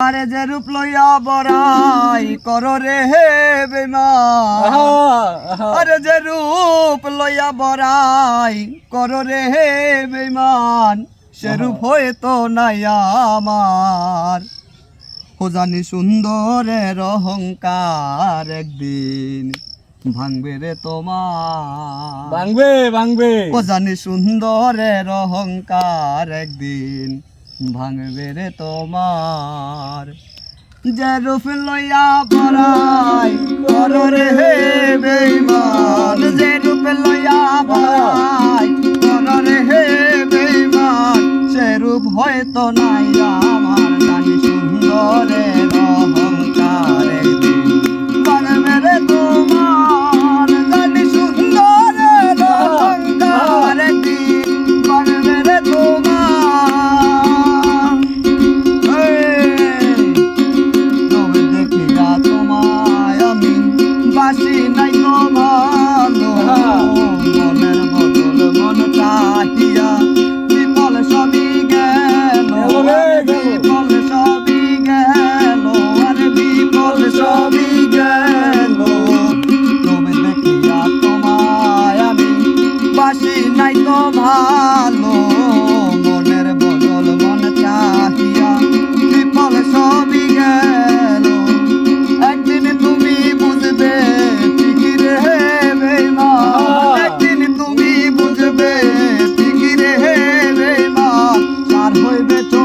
আরে যে রূপ লইয়া বড়াই কর রে হে বেমান আরে যে রূপ লইয়া বড়াই কর রে হে বেমান সে রূপ হয়তো নাই আমার। ও জানি সুন্দরের অহংকার একদিন ভাঙবে রে তোমার। ভাঙবে ভাঙবে। ও জানি সুন্দরের অহংকার একদিন ভাঙবে রে তোমার। যে রূপ লইয়া পড়াই কর রে হে বেইমান যে রূপ লইয়া পড়াই কর রে হে বেইমান সে রূপ হয়তো নাই আমার, জানি সুন্দরের অহংকারে ভাঙবে রে তোমার de